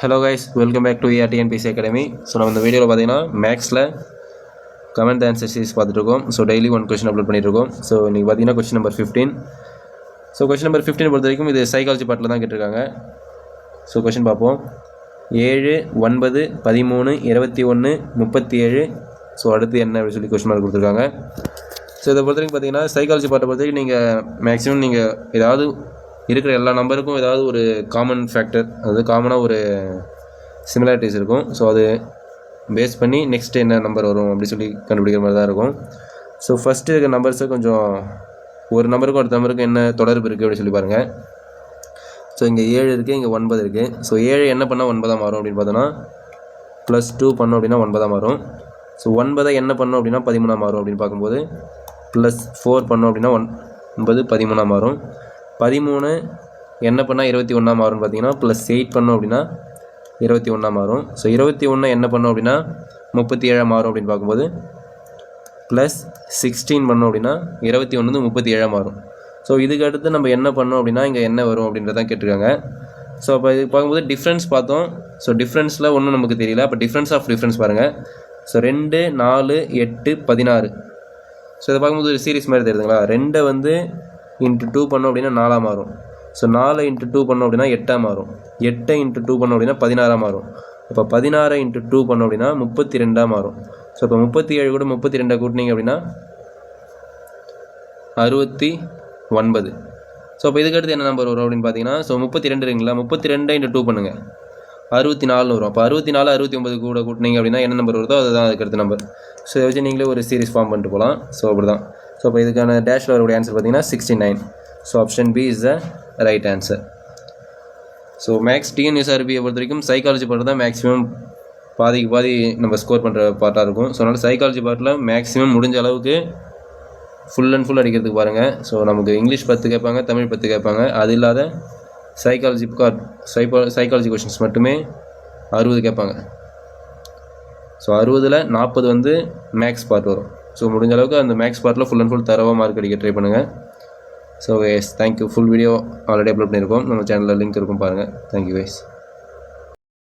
Hello guys welcome back to ARTNPC academy so நம்ம இந்த வீடியோவில் பார்த்தீங்கன்னா மேக்ஸில் கமெண்ட் ஆன்சர் சீரிஸ் பார்த்துட்ருக்கோம் so daily one question upload பண்ணியிருக்கோம் ஸோ இன்றைக்கி பார்த்தீங்கன்னா question number fifteen so question number fifteen பொறுத்த வரைக்கும் இது சைக்காலஜி பாட்டில் தான் கேட்டிருக்காங்க. ஸோ கொஸ்டின் பார்ப்போம். ஏழு ஒன்பது பதிமூணு இருபத்தி ஒன்று முப்பத்தி ஏழு. ஸோ அடுத்து என்ன அப்படின்னு சொல்லி கொஸ்டின் மார்க் கொடுத்துருக்காங்க. ஸோ இதை பொறுத்த வரைக்கும் பார்த்தீங்கன்னா சைக்காலஜி பாட்டை பொறுத்த வரைக்கும் நீங்கள் மேக்ஸிமம் நீங்கள் ஏதாவது இருக்கிற எல்லா நம்பருக்கும் ஏதாவது ஒரு காமன் ஃபேக்டர் அதாவது காமனாக ஒரு சிமிலாரிட்டிஸ் இருக்கும். ஸோ அது பேஸ் பண்ணி நெக்ஸ்ட் என்ன நம்பர் வரும் அப்படி சொல்லி கண்டுபிடிக்கிற மாதிரி தான் இருக்கும். ஸோ ஃபஸ்ட்டு இருக்கிற நம்பர்ஸை கொஞ்சம் ஒரு நம்பருக்கும் அடுத்த நம்பருக்கும் என்ன தொடர்பு இருக்குது அப்படின்னு சொல்லி பாருங்கள் ஸோ இங்கே ஏழு இருக்குது இங்கே ஒன்பது இருக்குது ஸோ ஏழு என்ன பண்ணால் ஒன்பதாக மாறும் அப்படின்னு பார்த்தோன்னா ப்ளஸ் டூ பண்ணோம் அப்படின்னா ஒன்பதாக மாறும் ஸோ ஒன்பதை என்ன பண்ணோம் அப்படின்னா பதிமூணாக மாறும் அப்படின்னு பார்க்கும்போது ப்ளஸ் ஃபோர் பண்ணோம் அப்படின்னா ஒன் ஒன்பது பதிமூணாக மாறும் பதிமூணு என்ன பண்ணால் இருபத்தி ஒன்றா மாறும்னு பார்த்தீங்கன்னா ப்ளஸ் எயிட் பண்ணோம் அப்படின்னா இருபத்தி ஒன்றா மாறும். ஸோ இருபத்தி ஒன்று என்ன பண்ணோம் அப்படின்னா முப்பத்தி ஏழாக மாறும் அப்படின்னு பார்க்கும்போது ப்ளஸ் சிக்ஸ்டீன் பண்ணோம் அப்படின்னா இருபத்தி ஒன்று முப்பத்தி ஏழாக மாறும். ஸோ இதுக்கு அடுத்து நம்ம என்ன பண்ணோம் அப்படின்னா இங்கே என்ன வரும் அப்படின்றதான் கேட்டிருக்காங்க. ஸோ அப்போ இது பார்க்கும்போது டிஃப்ரென்ஸ் பார்த்தோம். ஸோ டிஃப்ரென்ஸில் ஒன்றும் நமக்கு தெரியல. அப்போ டிஃப்ரென்ஸ் ஆஃப் டிஃப்ரென்ஸ் பாருங்கள் ஸோ ரெண்டு நாலு எட்டு பதினாறு. ஸோ இதை பார்க்கும்போது ஒரு சீரிஸ் மாதிரி தெரியுதுங்களா? ரெண்டை வந்து இன்ட்டு டூ பண்ணோம் அப்படின்னா நாலாக மாறும். ஸோ நாலு இன்ட்டு டூ பண்ணோம் அப்படின்னா எட்டாக மாறும். எட்டை இன்ட்டு டூ பண்ணோம் அப்படின்னா பதினாறாக மாறும். இப்போ பதினாறு இன்ட்டு டூ பண்ணோம் அப்படின்னா முப்பத்தி ரெண்டாக மாறும். ஸோ இப்போ முப்பத்தி ஏழு கூட முப்பத்தி ரெண்டை கூட்டினீங்க அப்படின்னா அறுபத்தி ஒன்பது. ஸோ இப்போ இதுக்கடுத்து என்ன நம்பர் வரும் அப்படின்னு பார்த்தீங்கன்னா ஸோ முப்பத்தி ரெண்டு இருக்குங்களா? முப்பத்தி ரெண்டை இன்ட்டு டூ பண்ணுங்கள் அறுபத்தி நாலுன்னு வரும். அப்போ அறுபத்தி நாலு அறுபத்தி ஒன்பது கூட கூட்டினீங்க அப்படின்னா என்ன நம்பர் வருதோ அதுதான் அதுக்கடுத்த நம்பர் ஸோ இதை வச்சு நீங்களே ஒரு சீரிஸ் ஃபார்ம் பண்ணிட்டு போகலாம். ஸோ அப்படி தான் அப்போ இதுக்கான டேஷில் வரக்கூடிய ஆன்சர் பார்த்தீங்கன்னா sixty nine so option B is the right answer so maths டிஎன்எஸ்ஆர்பியை பொறுத்த வரைக்கும் சைக்காலஜி பார்ட் தான் மேக்ஸிமம் பாதிக்கு பாதி நம்ம ஸ்கோர் பண்ணுற பார்ட்டாக இருக்கும். ஸோ அதனால் சைக்காலஜி பார்ட்டில் மேக்ஸிமம் முடிஞ்ச அளவுக்கு ஃபுல் அண்ட் ஃபுல் அடிக்கிறதுக்கு பாருங்கள் ஸோ நமக்கு இங்கிலீஷ் பத்து கேட்பாங்க தமிழ் பத்து கேட்பாங்க. அது இல்லாத சைக்காலஜி கார்ட் சைக்கோ சைக்காலஜி கொஷின்ஸ் மட்டுமே அறுபது கேட்பாங்க. ஸோ அறுபதில் நாற்பது வந்து மேக்ஸ் பார்ட் வரும். ஸோ முடிஞ்ச அளவுக்கு அந்த மேக்ஸ் பார்ட்டில் ஃபுல் அண்ட் ஃபுல் தரவாக மார்க் அடிக்க ட்ரை பண்ணுங்கள் so yes thank you full video already upload பண்ணியிருக்கோம். நம்ம சேனலில் லிங்க் இருக்கும் பாருங்கள் தேங்க்யூ வைஸ்